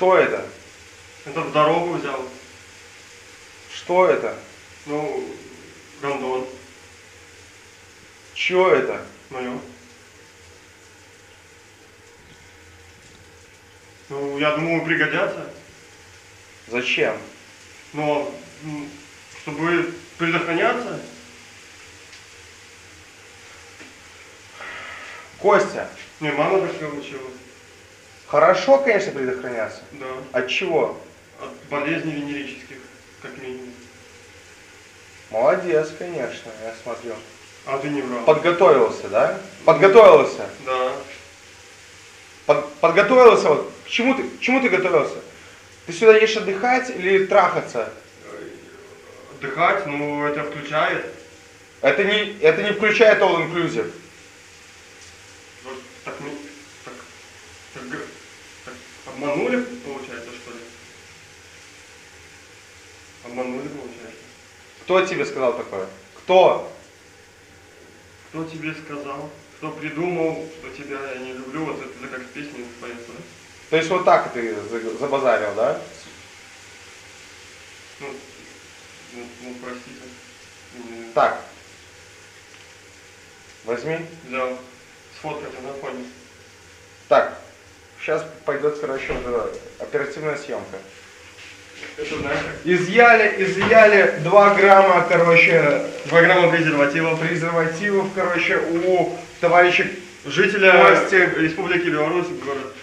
Что это? Это в дорогу взял. Что это? Ну, гондон. Чё это? Мое. Ну, я думаю, пригодятся. Зачем? Но, м, чтобы предохраняться, Костя, мне мама так научила. Хорошо, конечно, предохраняться. Да. От чего? От болезней венерических, как минимум. Молодец, конечно, я смотрю. А ты не врал. Подготовился, да? Подготовился. Да. Под- подготовился вот. К чему ты, к чему ты готовился? Ты сюда едешь отдыхать или трахаться? Отдыхать, ну, это включает. Это не, это не включает all inclusive. Вот так, мы- так, так, г- так обманули, получается, что ли? Обманули, получается. Кто тебе сказал такое? Кто? Кто тебе сказал? Кто придумал, что тебя я не люблю? Вот это как в песне поется, да? То есть вот так ты за- забазарил, да? Ну, ну, ну, простите. Так. Возьми. Взял. Сфоткать на фоне. Так. Сейчас пойдет, короче, вот оперативная съемка. Изъяли, изъяли 2 грамма, короче, 2 грамма презерватива. презервативов, короче, у товарища Жителя Кости. Республики Беларусь, город.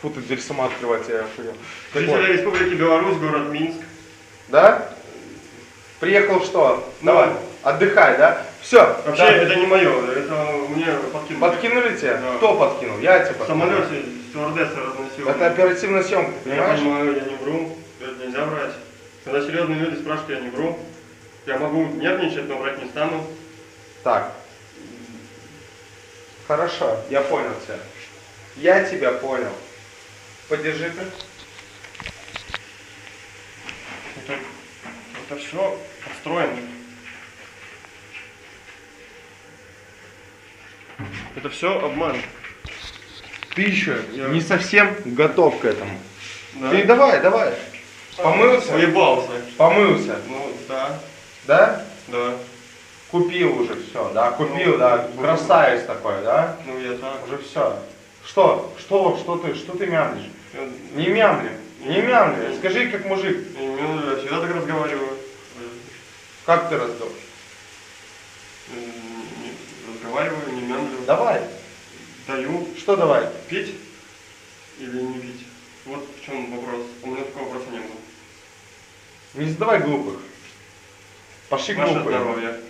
Фу, ты дверь сама открывать, я охуел. Жителя. Республики Беларусь, город Минск. Да? Приехал что? Ну. Давай, отдыхай, да? Все. Вообще, это не мое, это мне подкинули. Подкинули тебе? Да. Кто подкинул? Я тебе В подкинул. самолете стюардесса разносила. Это оперативная съемка, ты Я понимаешь? понимаю, я не вру. Это нельзя врать. Когда серьезные люди спрашивают, я не вру. Я могу нервничать, но врать не стану. Так. Хорошо, я понял тебя. Я тебя понял. Подержи-ка. Это, это все подстроено. Это все обман. Ты еще Я- не совсем готов к этому. Да? Ты давай, давай. Помылся? Уебался. Помылся. Ну, да, Да? да. Купил уже все, да? Купил, Ну, да? ну, Красавец такой, да? Ну, я так. Уже все. Что? Что? Что ты? Что ты мямлишь? Я, Не мямли. Не мямли. Скажи как мужик. не- разговариваю. Как ты не- Разговариваю, не мямлю. Давай. Даю Что давай? пить или не пить. Вот в чем вопрос. У меня такого вопроса не было. Не задавай глупых. Пошли Ваше глупые. здоровье.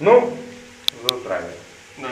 Ну, за здравие. Да.